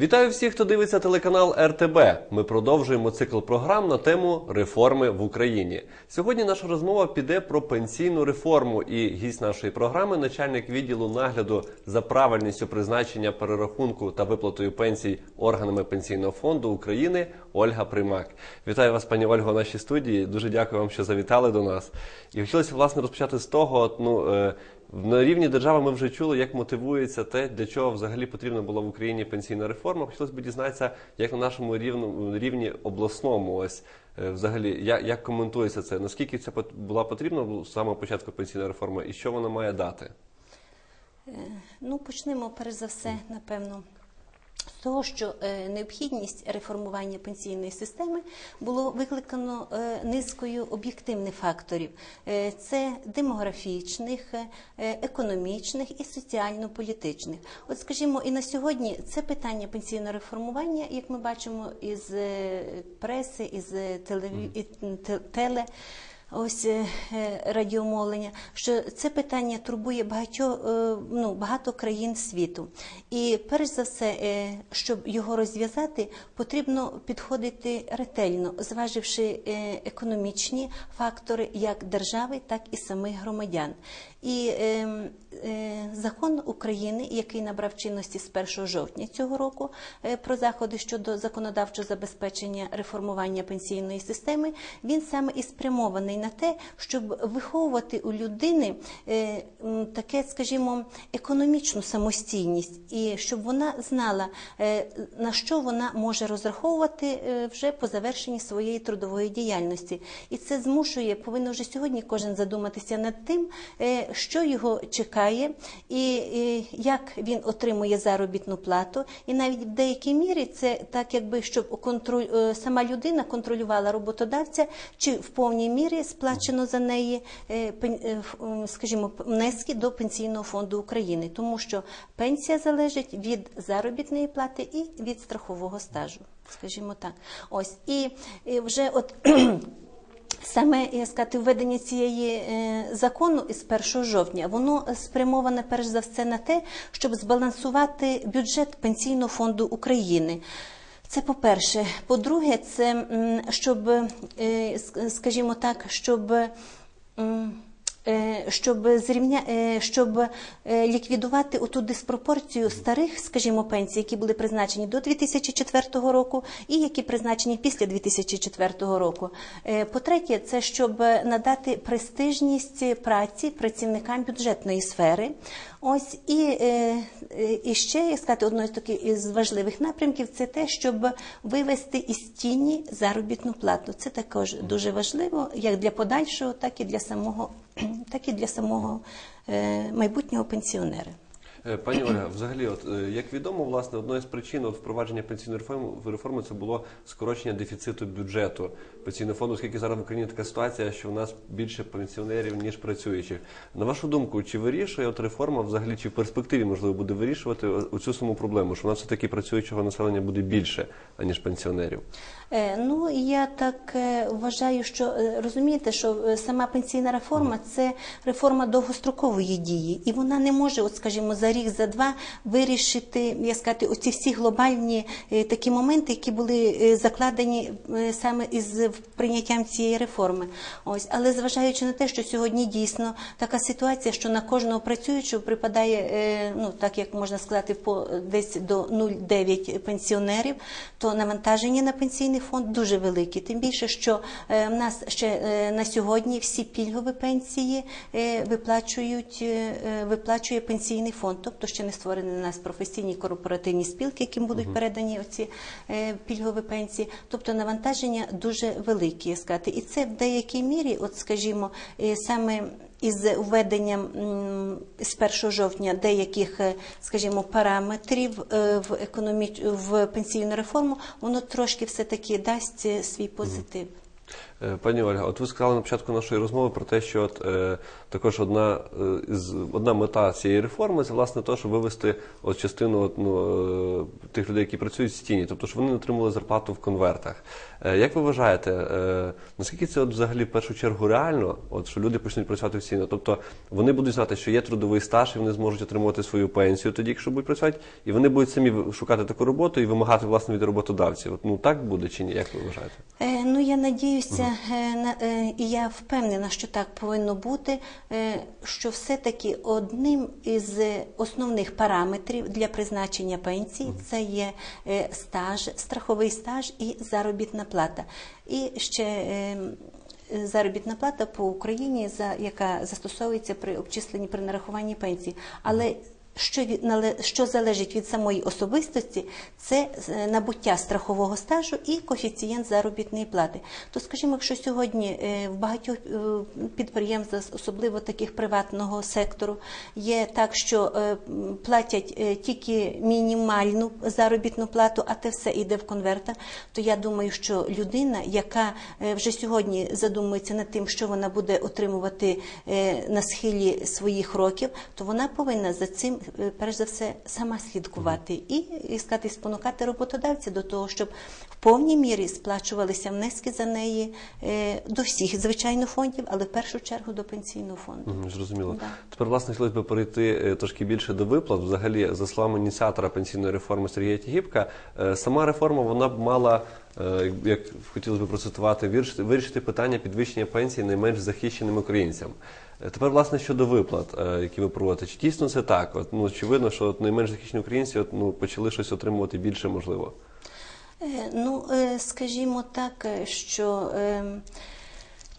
Вітаю всіх, хто дивиться телеканал РТБ. Ми продовжуємо цикл програм на тему реформи в Україні. Сьогодні наша розмова піде про пенсійну реформу. І гість нашої програми, начальник відділу нагляду за правильністю призначення перерахунку та виплатою пенсій органами пенсійного фонду України Ольга Примак. Вітаю вас, пані Ольго, в нашій студії. Дуже дякую вам, що завітали до нас. І хотілося власне розпочати з того. Ну е, на рівні держави ми вже чули, як мотивується те, для чого взагалі потрібна була в Україні пенсійна реформа. Хотілося б дізнатися, як на нашому рівному рівні обласному, ось е, взагалі, як, як коментується це? Наскільки це була потрібна з самого початку пенсійна реформа, і що вона має дати? Ну, почнемо перш за все, напевно. З того, що е, необхідність реформування пенсійної системи було викликано е, низкою об'єктивних факторів: Е, це демографічних, економічних і соціально-політичних. От, скажімо, і на сьогодні це питання пенсійного реформування, як ми бачимо із преси, із е, телеві... і, м, те- теле ось е, е, радіомовлення, що це питання турбує багатьо, е, ну, багато країн світу. І перш за все, щоб його розв'язати, потрібно підходити ретельно, зваживши економічні фактори як держави, так і самих громадян. І е, е, закон України, який набрав чинності з 1 жовтня цього року, про заходи щодо законодавчого забезпечення реформування пенсійної системи, він саме і спрямований на те, щоб виховувати у людини е, таке, скажімо, економічну самостійність, і щоб вона знала, е, на що вона може розраховувати е, вже по завершенні своєї трудової діяльності. І це змушує, повинен вже сьогодні кожен задуматися над тим, що його чекає, і як він отримує заробітну плату. І навіть в деякій мірі це так, якби щоб контроль сама людина контролювала роботодавця, чи в повній мірі сплачено за неї, е, е, скажімо, внески до пенсійного фонду України, тому що пенсія залежить від заробітної плати і від страхового стажу, скажімо так. Ось і, і вже от. Саме я сказати, введення цієї е, закону із 1 жовтня воно спрямоване перш за все на те, щоб збалансувати бюджет пенсійного фонду України. Це по-перше. По-друге, це щоб, е, скажімо так, щоб. Е, Щоб зрівня... е, щоб е, ліквідувати оту диспропорцію старих, скажімо, пенсій, які були призначені до 2004 року, і які призначені після 2004 року. По-третє, це щоб надати престижність праці працівникам бюджетної сфери. Ось і, і ще як сказати, одною з таких із важливих напрямків це те, щоб вивести із тіні заробітну плату. Це також дуже важливо, як для подальшого, так і для самого, так і для самого е, майбутнього пенсіонера. Е, Пані Ольга, взагалі, от е, як відомо, власне, одною з причин впровадження пенсійної реформи це було скорочення дефіциту бюджету пенсійного фонду, оскільки зараз в Україні така ситуація, що в нас більше пенсіонерів ніж працюючих. На вашу думку, чи вирішує от реформа взагалі, чи в перспективі можливо буде вирішувати о- цю саму проблему, що в нас все таки працюючого населення буде більше аніж пенсіонерів? Е, Ну я так е, вважаю, що е, розумієте, що сама пенсійна реформа це реформа довгострокової дії, і вона не може, от скажімо, за рік, за два вирішити, я сказати, оці всі глобальні такі моменти, які були закладені саме із прийняттям цієї реформи. Ось, але зважаючи на те, що сьогодні дійсно така ситуація, що на кожного працюючого припадає, ну так як можна сказати, по десь до 0,9 пенсіонерів, то навантаження на пенсійний фонд дуже велике. Тим більше, що е, в нас ще е, на сьогодні всі пільгові пенсії е, виплачують, виплачує пенсійний фонд, тобто ще не створені у нас професійні корпоративні спілки, яким будуть передані оці пільгові пенсії. Тобто навантаження дуже велике, я сказати. І це в деякій мірі, от скажімо, саме із введенням з 1 жовтня деяких, е, скажімо, параметрів е, в економіч... в пенсійну реформу, воно трошки все таки дасть е, свій позитив. Пані Ольга, от ви сказали на початку нашої розмови про те, що от, е, також одна, е, із, одна мета цієї реформи це власне те, щоб вивести от частину от, ну, тих людей, які працюють в стіні, тобто щоб вони отримали зарплату в конвертах. Е, як ви вважаєте, е, наскільки це от взагалі в першу чергу реально, от, що люди почнуть працювати в стіні? Тобто вони будуть знати, що є трудовий стаж, і вони зможуть отримувати свою пенсію тоді, якщо будуть працювати, і вони будуть самі шукати таку роботу і вимагати власне від роботодавців. От, ну так буде чи ні? Як ви вважаєте? Е, Ну, я надіюся, е, на- е, і я впевнена, що так повинно бути, е, що все-таки одним із е, основних параметрів для призначення пенсії це є е, стаж, страховий стаж і заробітна плата. І ще е, заробітна плата по Україні, яка застосовується при обчисленні при нарахуванні пенсії. Але що що залежить від самої особистості, це е, набуття страхового стажу і коефіцієнт заробітної плати. То, скажімо, якщо сьогодні е, в багатьох е, підприємствах, особливо таких приватного сектору, є так, що платять тільки мінімальну заробітну плату, а те все йде в конверта, то я думаю, що людина, яка вже сьогодні задумується над тим, що вона буде отримувати на схилі своїх років, то вона повинна за цим перш за все сама слідкувати і, і сказати, спонукати роботодавця до того, щоб в повній мірі сплачувалися внески за неї е, до всіх, звичайно, фондів, але в першу чергу до пенсійного фонду. Зрозуміло. Да. Тепер, власне, хотілося б перейти е, трошки більше до виплат. Взагалі, за словами ініціатора пенсійної реформи Сергія Тігіпка, е, сама реформа вона б мала, е, як хотілося б процитувати, вирішити, вирішити питання підвищення пенсій найменш захищеним українцям. Е, Тепер, власне, щодо виплат, е, які ви проводите, чи дійсно це так? От, ну, очевидно, що от найменш захищені українці от, ну, почали щось отримувати більше, можливо. Е, Ну, скажімо так, що е,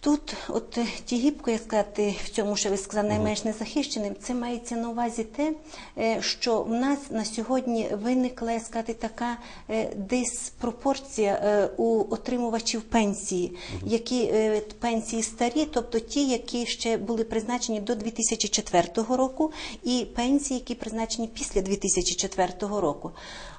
тут, от е, Тігіпко, як сказати, в цьому, що ви сказали, найменш незахищеним, це мається на увазі те, е, що в нас на сьогодні виникла, як сказати, така е, диспропорція у отримувачів пенсії, які пенсії старі, тобто ті, які ще були призначені до 2004 року, і пенсії, які призначені після 2004 року.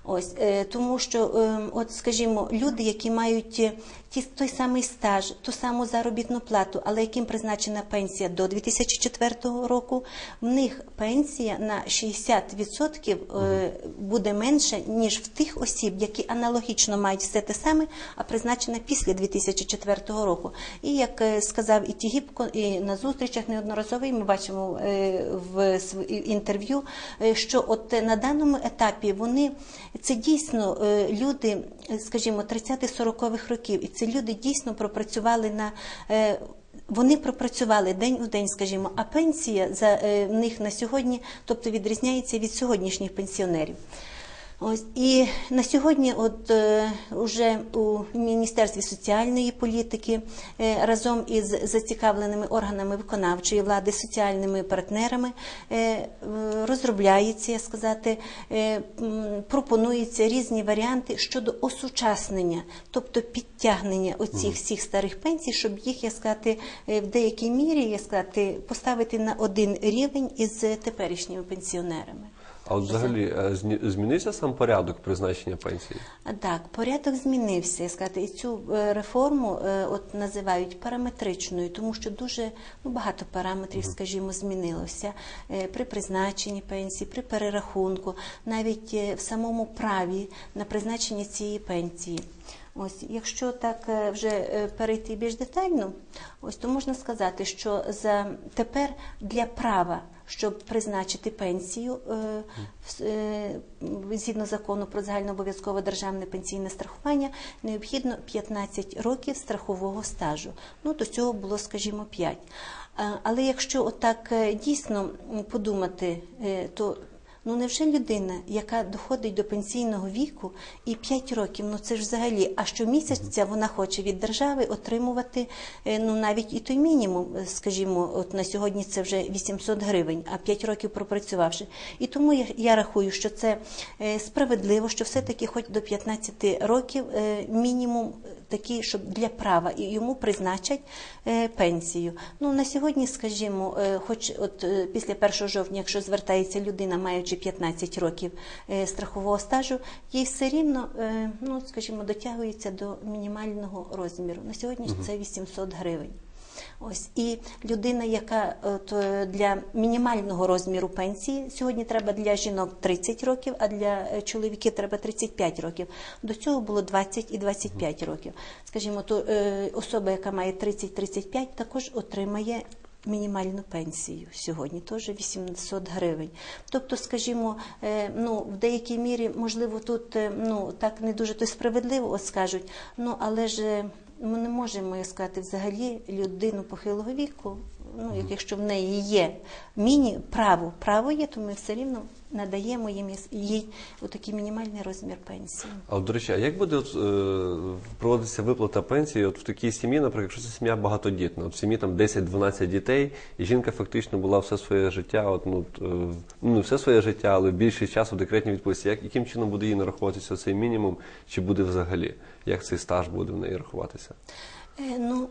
Ось е, тому, що, е, от скажімо, люди, які мають е, ті, той самий стаж, ту саму заробітну плату, але яким призначена пенсія до 2004 року, в них пенсія на 60% е, буде менше, ніж в тих осіб, які аналогічно мають все те саме, а призначена після 2004 року. І як е, сказав і Тігіпко, і на зустрічах неодноразово, і ми бачимо е, в інтерв'ю, е, що от на даному етапі вони це дійсно е, люди, е, скажімо, 30-40-х років, і це люди дійсно пропрацювали на. е, Вони пропрацювали день у день, скажімо, а пенсія за них на сьогодні, тобто відрізняється від сьогоднішніх пенсіонерів. Ось і на сьогодні, от е, уже у Міністерстві соціальної політики е, разом із зацікавленими органами виконавчої влади, соціальними партнерами е, розробляється, я сказати, е, пропонуються різні варіанти щодо осучаснення, тобто підтягнення оцих всіх старих пенсій, щоб їх, я сказати, в деякій мірі, я сказати, поставити на один рівень із теперішніми пенсіонерами. А от взагалі е, зні- змінився сам порядок призначення пенсії? Так, порядок змінився. я Сказати, і цю е, реформу е, от називають параметричною, тому що дуже ну, багато параметрів, скажімо, змінилося Е, при призначенні пенсії, при перерахунку, навіть е, в самому праві на призначення цієї пенсії. Ось, якщо так е, вже е, перейти більш детально, ось то можна сказати, що за тепер для права, щоб призначити пенсію е, е, згідно закону про загальнообов'язкове державне пенсійне страхування, необхідно 15 років страхового стажу. Ну до цього було, скажімо, 5. Але якщо отак е, дійсно подумати, то Ну невже людина, яка доходить до пенсійного віку і 5 років, ну це ж взагалі, а щомісяця вона хоче від держави отримувати е, ну навіть і той мінімум, е, скажімо, от на сьогодні це вже 800 гривень, а 5 років пропрацювавши. І тому я, я рахую, що це е, справедливо, що все-таки хоч до 15 років мінімум такі, щоб для права і йому призначать е, пенсію. Ну на сьогодні, скажімо, е, хоч от е, після 1 жовтня, якщо звертається людина, маючи 15 років страхового стажу, їй все рівно, ну скажімо, дотягується до мінімального розміру. На сьогодні це 800 гривень. Ось і людина, яка от, е, для мінімального розміру пенсії сьогодні треба для жінок 30 років, а для е, чоловіків треба 35 років. До цього було 20 і 25 років. Скажімо, то е, особа, яка має 30-35, також отримає. Мінімальну пенсію сьогодні теж 800 гривень. Тобто, скажімо, е, ну в деякій мірі, можливо, тут е, ну так не дуже то справедливо от скажуть. Ну але ж ми не можемо сказати взагалі людину похилого віку. Ну, якщо в неї є міні право, право є, то ми все рівно надаємо їм їй отакий мінімальний розмір пенсії. А от, до речі, а як буде от, е, проводитися виплата пенсії от в такій сім'ї, наприклад, якщо це сім'я багатодітна, от в сім'ї там 10-12 дітей, і жінка фактично була все своє життя, от, ну, е, ну не все своє життя, але більшість часу в декретній відпустці. Як, яким чином буде їй нараховуватися цей мінімум, чи буде взагалі? Як цей стаж буде в неї рахуватися? Е, Ну,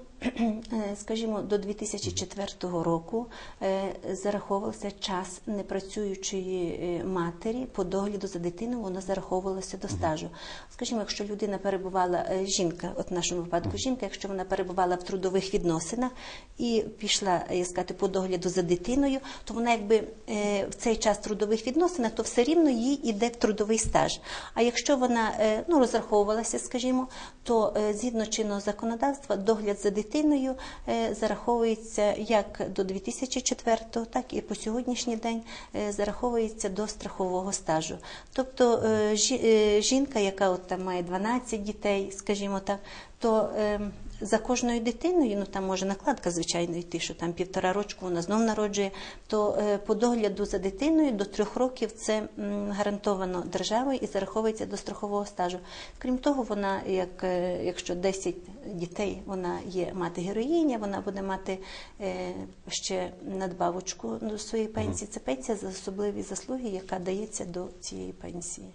скажімо, до 2004 року е, зараховувався час непрацюючої е, матері по догляду за дитиною, вона зараховувалася до стажу. Скажімо, якщо людина перебувала, е, жінка, от в нашому випадку жінка, якщо вона перебувала в трудових відносинах і пішла, е, як сказати, по догляду за дитиною, то вона якби е, в цей час трудових відносинах, то все рівно їй іде в трудовий стаж. А якщо вона е, ну, розраховувалася, скажімо, то е, згідно чинного законодавства догляд за дитиною е, зараховується як до 2004, так і по сьогоднішній день е, зараховується до страхового стажу. Тобто е, жінка, яка от там має 12 дітей, скажімо так, то е, за кожною дитиною, ну там може накладка, звичайно, йти, що там півтора рочку вона знов народжує, то е, по догляду за дитиною до трьох років це гарантовано державою і зараховується до страхового стажу. Крім того, вона, як, е, якщо 10 дітей, вона є мати героїня, вона буде мати е, ще надбавочку до своєї пенсії. Це пенсія за особливі заслуги, яка дається до цієї пенсії.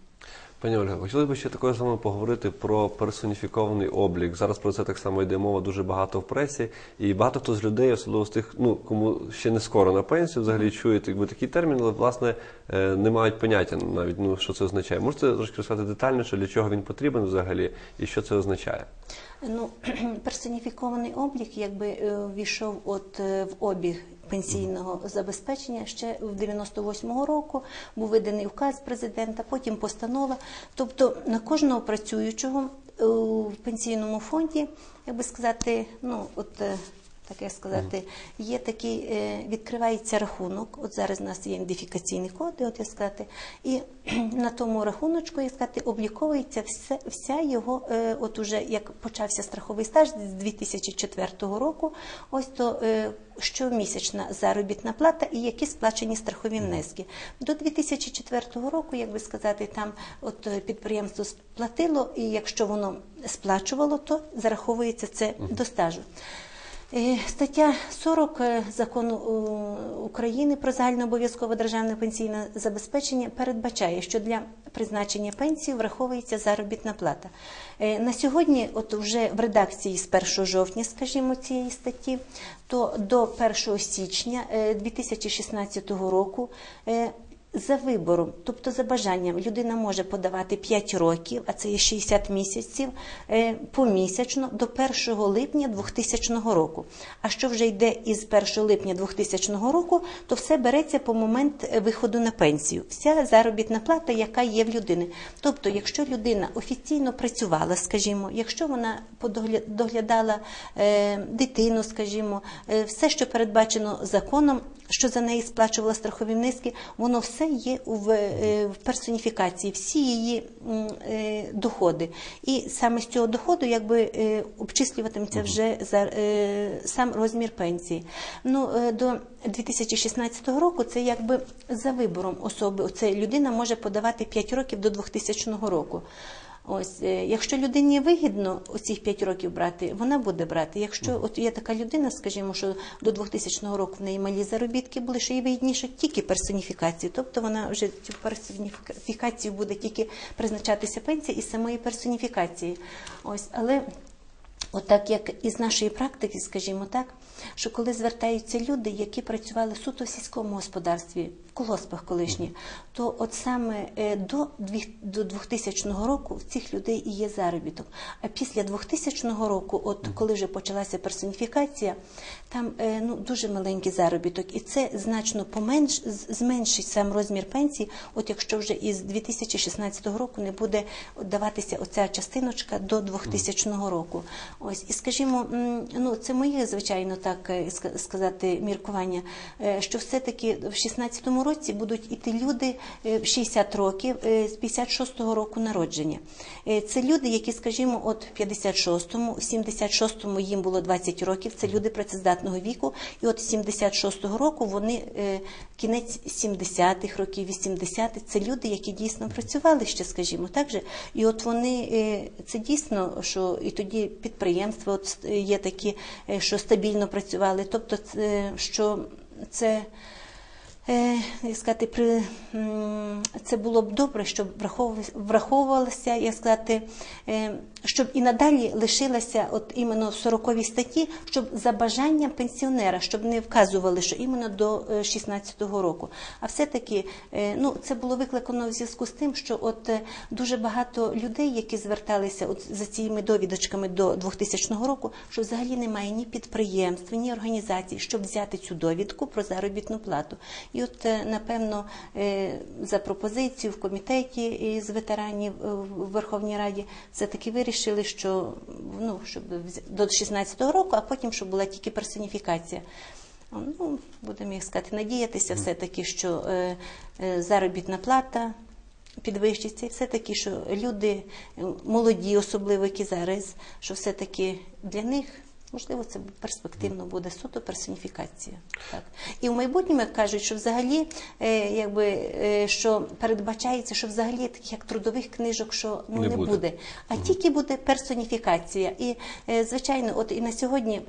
Пані Ольга, хотілося б ще також з вами поговорити про персоніфікований облік. Зараз про це так само йде мова дуже багато в пресі, і багато хто з людей, особливо з тих, ну кому ще не скоро на пенсію, взагалі чують якби такий термін, але власне е, не мають поняття навіть ну що це означає. Можете трошки розказати детальніше, для чого він потрібен взагалі, і що це означає? Ну, персоніфікований облік, якби війшов ввійшов от е, в обіг пенсійного забезпечення ще в 98-го року був виданий указ президента, потім постанова. Тобто на кожного працюючого е, в пенсійному фонді, як би сказати, ну от. Так як сказати, є такий, е, відкривається рахунок. От зараз у нас є ідентифікаційні коди, от як сказати, і на тому рахуночку, як сказати, обліковується все, вся його, е, от уже як почався страховий стаж з 2004 року, ось то е, щомісячна заробітна плата і які сплачені страхові внески. До 2004 року, як би сказати, там от підприємство сплатило, і якщо воно сплачувало, то зараховується це до стажу. Е, Стаття 40 е, закону е, України про загальнообов'язкове державне пенсійне забезпечення передбачає, що для призначення пенсії враховується заробітна плата. На сьогодні, от вже в редакції з 1 жовтня, скажімо, цієї статті, то до 1 січня е, 2016 року. За вибором, тобто за бажанням, людина може подавати 5 років, а це є 60 місяців е, помісячно до 1 липня 2000 року. А що вже йде із 1 липня 2000 року, то все береться по момент е, виходу на пенсію. Вся заробітна плата, яка є в людини. Тобто, якщо людина офіційно працювала, скажімо, якщо вона доглядала е, дитину, скажімо, все, що передбачено законом, що за неї сплачувала страхові внески, воно все є в, е, в персоніфікації, всі її е, доходи. І саме з цього доходу якби е, обчислюватиметься вже за сам розмір пенсії. Ну до 2016 року це якби за вибором особи. Оце людина може подавати 5 років до 2000 року. Ось, е, якщо людині вигідно оцих 5 років брати, вона буде брати. Якщо от є така людина, скажімо, що до 2000 року в неї малі заробітки були, що їй вигідніше тільки персоніфікації, тобто вона вже цю персоніфікацію буде тільки призначатися пенсія із самої персоніфікації. Ось, але Отак, як із нашої практики, скажімо так, що коли звертаються люди, які працювали суто в сільському господарстві, колоспах колишні, то от саме е, до 2000 року в цих людей і є заробіток. А після 2000 року, от коли вже почалася персоніфікація, там е, ну дуже маленький заробіток, і це значно поменш зменшить сам розмір пенсії. От якщо вже із 2016 року не буде даватися оця частиночка до 2000 року. Ось і скажімо, ну це моє звичайно так е, сказати міркування, що все-таки в 16-му році будуть іти люди е, 60 років е, з 56-го року народження. Е, Це люди, які, скажімо, от 56-му, в 76-му їм було 20 років. Це люди працездатного віку, і от з 76-го року вони е, кінець 70-х років, 80-х, це люди, які дійсно працювали ще, скажімо, так же. І от вони е, це дійсно, що і тоді підприємства от е, є такі, е, що стабільно працювали. Тобто, це, що це. Е, як сказати, при, це було б добре, щоб враховувалося, як сказати, е, щоб і надалі лишилася от іменно в 40 статті, щоб за бажанням пенсіонера, щоб не вказували, що іменно до е, 16-го року. А все-таки е, ну, це було викликано в зв'язку з тим, що от е, дуже багато людей, які зверталися от за цими довідочками до 2000 року, що взагалі немає ні підприємств, ні організацій, щоб взяти цю довідку про заробітну плату. І от, е, напевно, е, за пропозицію в комітеті із ветеранів е, в Верховній Раді все-таки вирішили, що ну, щоб до 16-го року, а потім, щоб була тільки персоніфікація. Ну, будемо як сказати, надіятися все-таки, що е, е, заробітна плата підвищиться, і все-таки, що люди молоді, особливо які зараз, що все-таки для них. Можливо, це перспективно буде суто персоніфікація. Так. І в майбутньому як кажуть, що взагалі е, якби, е, що передбачається, що взагалі таких як трудових книжок, що ну, Не не, буде. буде. а тільки буде персоніфікація. І, е, звичайно, от і на сьогодні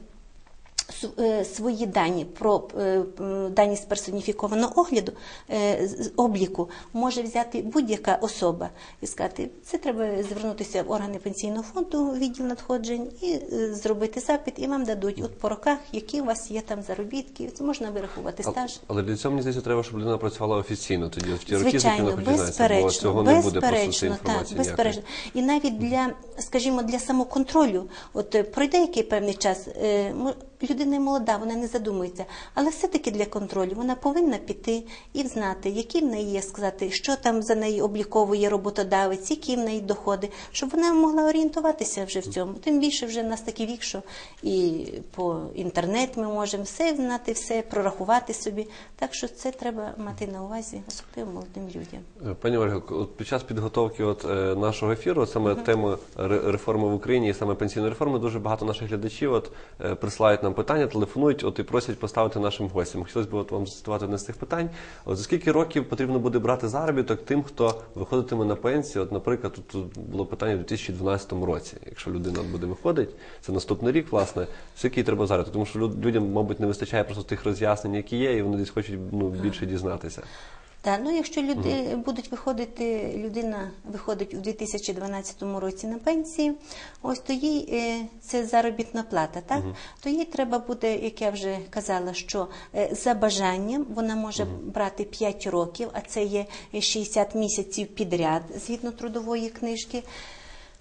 свої дані про е, дані з персоніфікованого огляду е, обліку може взяти будь-яка особа і сказати, це треба звернутися в органи пенсійного фонду, відділ надходжень і е, зробити запит, і вам дадуть от по роках, які у вас є там заробітки. Це можна вирахувати стаж. Але для цього мені здається, треба, щоб людина працювала офіційно. Тоді в ті роки, Звичайно, починається, безперечно, цього не буде безперечно, так, безперечно. І навіть для, скажімо, для самоконтролю, от е, пройде який певний час, е, людина молода, вона не задумується, але все-таки для контролю вона повинна піти і знати, які в неї є сказати, що там за неї обліковує роботодавець, які в неї доходи, щоб вона могла орієнтуватися вже в цьому. Тим більше вже в нас такий вік, що і по інтернет ми можемо все знати, все прорахувати собі. Так що це треба мати на увазі, особливо молодим людям. Е, Пані Ольго, от під час підготовки от, е, нашого ефіру, саме теми ре- реформи в Україні і саме пенсійної реформи, дуже багато наших глядачів от, е, присилають нам питання, телефонують от, і просять поставити нашим гостям. Хотілося б от, вам зацитувати одне з цих питань. От, за скільки років потрібно буде брати заробіток тим, хто виходитиме на пенсію? От, наприклад, тут, було питання в 2012 році. Якщо людина буде виходить, це наступний рік, власне, скільки треба заробіток? Тому що людям, мабуть, не вистачає просто тих роз'яснень, які є, і вони десь хочуть ну, більше дізнатися. Так, ну якщо люди будуть виходити, людина виходить у 2012 році на пенсії, ось то їй е, це заробітна плата, так? То їй треба буде, як я вже казала, що е, за бажанням вона може брати 5 років, а це є 60 місяців підряд згідно трудової книжки.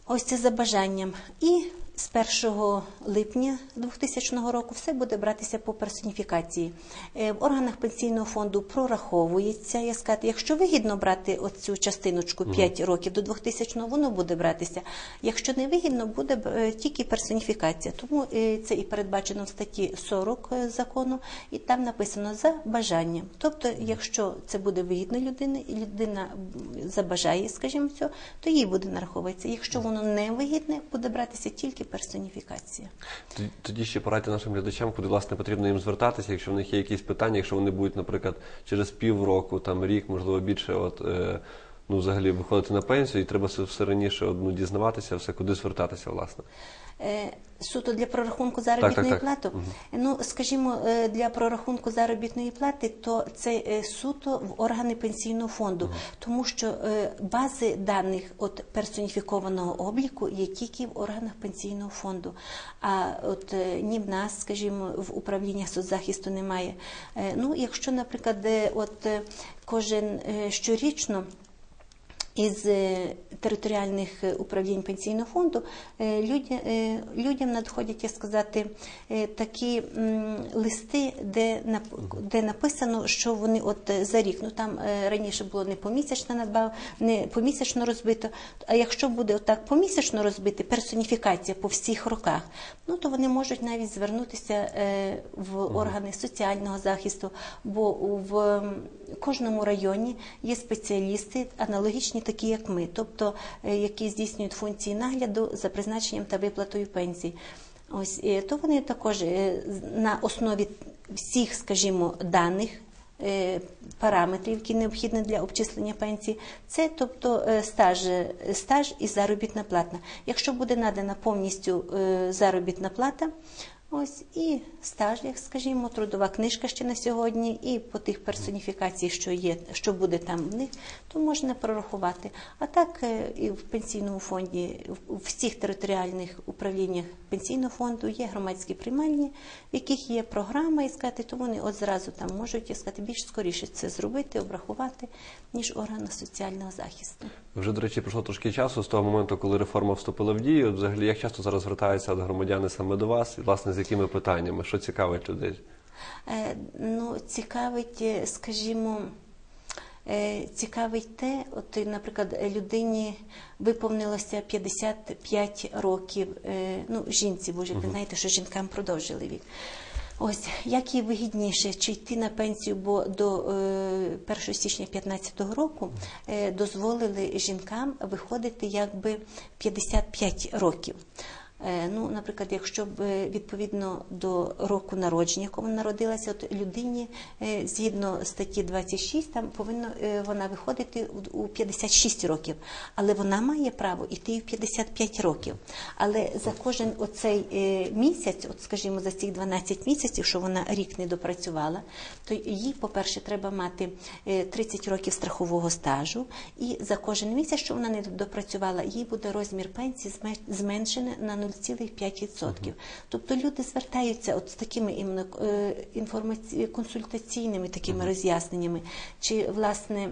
Ось це за бажанням. І з 1 липня 2000 року все буде братися по персоніфікації. Е, В органах пенсійного фонду прораховується, я сказати, якщо вигідно брати оцю частиночку 5 років до 2000 воно буде братися. Якщо не вигідно, буде е, тільки персоніфікація. Тому е, це і передбачено в статті 40 закону, і там написано за бажанням. Тобто, якщо це буде вигідно людини, і людина забажає, скажімо, цього, то їй буде нараховуватися. Якщо воно не вигідне, буде братися тільки персоніфікація. Тоді- ще порадьте нашим глядачам, куди власне потрібно їм звертатися, якщо в них є якісь питання, якщо вони будуть, наприклад, через півроку, там рік, можливо, більше, от е, ну взагалі виходити на пенсію, і треба все, раніше ну, дізнаватися, все куди звертатися, власне. Е, Суто для прорахунку заробітної так. плати. Ну, скажімо, е, для прорахунку заробітної плати, то це е, суто в органи пенсійного фонду, тому що бази даних от персоніфікованого обліку є тільки в органах пенсійного фонду. А от ні в нас, скажімо, в управління соцзахисту немає. Ну, якщо, наприклад, от кожен щорічно із е, територіальних е, управлінь пенсійного фонду е, людям надходять, як сказати, такі листи, де де написано, що вони от за рік. Ну там раніше було не помісячно надбав, не помісячно розбито. А якщо буде отак помісячно розбити, персоніфікація по всіх роках, ну то вони можуть навіть звернутися в органи соціального захисту, бо в кожному районі є спеціалісти, аналогічні такі, як ми, тобто е, які здійснюють функції нагляду за призначенням та виплатою пенсій. Ось е, то вони також е, на основі всіх, скажімо, даних. Параметрів, які необхідні для обчислення пенсії, це тобто стаж, стаж і заробітна плата. Якщо буде надана повністю заробітна плата, ось і стаж, як скажімо, трудова книжка ще на сьогодні, і по тих персоніфікацій, що є, що буде там в них, то можна прорахувати. А так е, і в пенсійному фонді, в- всіх територіальних управліннях пенсійного фонду є громадські приймальні, в яких є програма, і сказати, то вони от зразу там можуть як сказати, більш скоріше це зробити, обрахувати, ніж органи соціального захисту. Вже, до речі, пройшло трошки часу з того моменту, коли реформа вступила в дію. Взагалі, як часто зараз звертаються громадяни саме до вас, і власне з якими питаннями, що цікавить людей? Е, Ну, цікавить, е, скажімо, е, цікавить те, от, наприклад, людині виповнилося 55 років, ну, жінці, бо ж ви знаєте, що жінкам продовжили вік. Ось як їй вигідніше, чи йти на пенсію, бо до е, 1 січня 2015 року дозволили жінкам виходити якби 55 років. Е, Ну, наприклад, якщо б е, відповідно до року народження, якому народилася, от людині е, згідно статті 26, там повинна вона виходити у- у 56 років, але вона має право йти в 55 років. Але за кожен оцей місяць, от скажімо, за ці 12 місяців, що вона рік не допрацювала, то їй, по-перше, треба мати е, 30 років страхового стажу, і за кожен місяць, що вона не допрацювала, їй буде розмір пенсії зме- зменшений на 0,5%. Тобто люди звертаються от з такими іменно е, інформаці... консультаційними такими роз'ясненнями, чи власне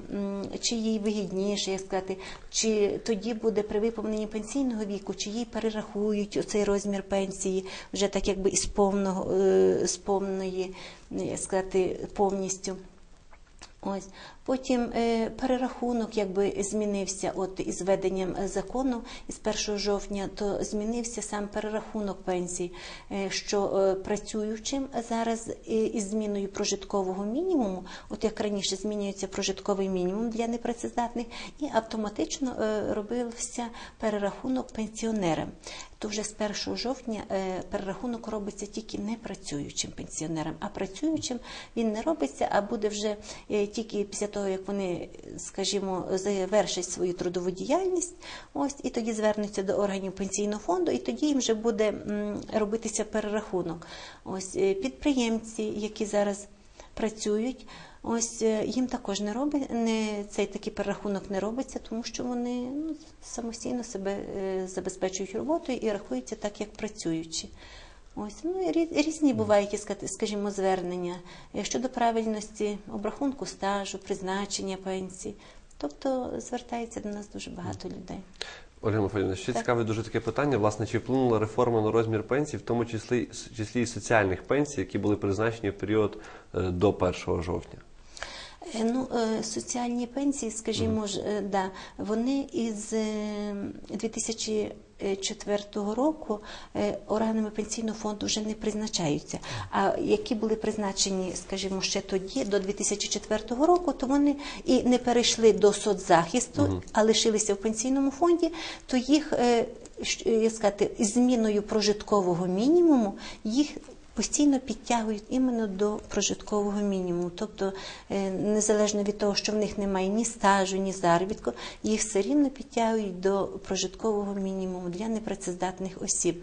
чи їй вигідніше, як сказати, чи тоді буде при виповненні пенсійного віку, чи їй перерахують оцей розмір пенсії вже так якби із повного е, з повної, як сказати, повністю. Ось потім е, перерахунок, якби змінився, от із введенням е, закону із 1 жовтня, то змінився сам перерахунок пенсій, е, що працюючим зараз із зміною прожиткового мінімуму, от як раніше змінюється прожитковий мінімум для непрацездатних, і автоматично робився перерахунок пенсіонерам. То вже з 1 жовтня перерахунок робиться тільки непрацюючим пенсіонерам, а працюючим він не робиться, а буде вже тільки після того, як вони, скажімо, завершать свою трудову діяльність, ось і тоді звернуться до органів пенсійного фонду, і тоді їм вже буде робитися перерахунок. Ось е, підприємці, які зараз працюють. Ось е, їм також не робить не цей такий перерахунок не робиться, тому що вони ну, самостійно себе е, забезпечують роботою і рахуються так, як працюючі. Ось ну рі- різні бувають, скажімо, звернення щодо правильності обрахунку стажу, призначення пенсії. Тобто звертається до нас дуже багато людей. Ольга Михайлівна, ще Так. цікаве дуже таке питання. Власне, чи вплинула реформа на розмір пенсій, в тому числі, числі і соціальних пенсій, які були призначені в період е, до 1 жовтня? Е, Ну, е, соціальні пенсії, скажімо ж, е, да, вони із е, 2004 року органами пенсійного фонду вже не призначаються. А які були призначені, скажімо, ще тоді, до 2004 року, то вони і не перейшли до соцзахисту, а лишилися в пенсійному фонді, то їх, як сказати, зміною прожиткового мінімуму їх постійно підтягують іменно до прожиткового мінімуму. Тобто, е, незалежно від того, що в них немає ні стажу, ні заробітку, їх все рівно підтягують до прожиткового мінімуму для непрацездатних осіб.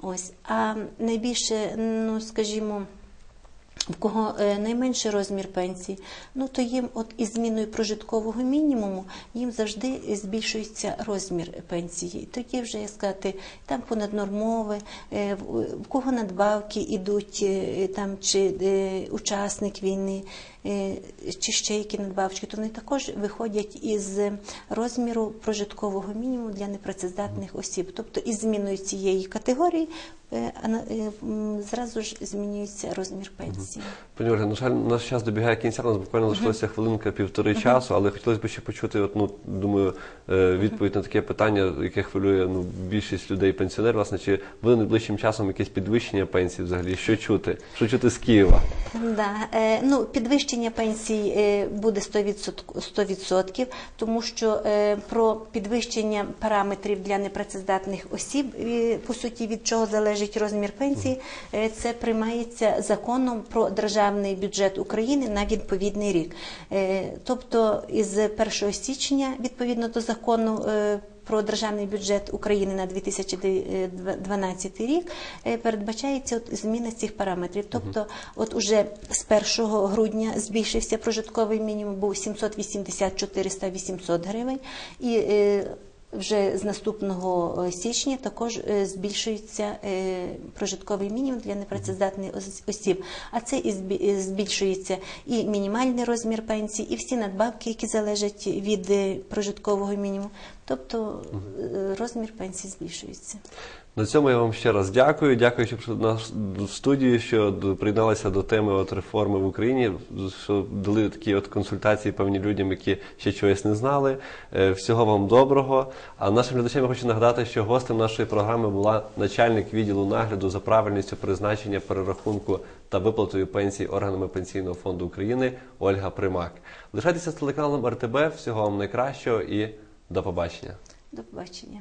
Ось. А найбільше, ну скажімо, в кого е, найменший розмір пенсії, ну то їм, от із зміною прожиткового мінімуму, їм завжди збільшується розмір пенсії. Тоді вже як сказати, там понаднормове, в кого надбавки ідуть, е, там чи е, учасник війни, чи ще які надбавочки, то вони також виходять із розміру прожиткового мінімуму для непрацездатних осіб. Тобто із зміною цієї категорії е, е, зразу ж змінюється розмір пенсії. Пані Ольга, на жаль, наш час добігає кінця, у нас буквально залишилося хвилинка півтори часу, але хотілося б ще почути, от, ну, думаю, е, відповідь на таке питання, яке хвилює ну, більшість людей пенсіонерів, власне, чи буде найближчим часом якесь підвищення пенсії взагалі? Що чути? Що чути з Києва? Да, е, ну, підвищення пенсій е, буде 100%, 100%, тому що е, про підвищення параметрів для непрацездатних осіб, е, по суті, від чого залежить розмір пенсії, е, це приймається законом про державний бюджет України на відповідний рік. Е, тобто, із 1 січня, відповідно до закону, е, про державний бюджет України на 2012 рік е, передбачається от зміна цих параметрів. Тобто, от уже з 1 грудня збільшився прожитковий мінімум, був 780, 400, 800 гривень. І вже з наступного е, січня також е, збільшується е, прожитковий мінімум для непрацездатних ос- осіб. А це і збі- збільшується і мінімальний розмір пенсії, і всі надбавки, які залежать від прожиткового мінімуму. Тобто розмір пенсії збільшується. На цьому я вам ще раз дякую. Дякую, що прийшли нас в студію, що приєдналися до теми от реформи в Україні, що дали такі от консультації певні людям, які ще чогось не знали. Е, Всього вам доброго. А нашим глядачам я хочу нагадати, що гостем нашої програми була начальник відділу нагляду за правильністю призначення перерахунку та виплатою пенсій органами Пенсійного фонду України Ольга Примак. Лишайтеся з телеканалом РТБ. Всього вам найкращого і до побачення. До побачення.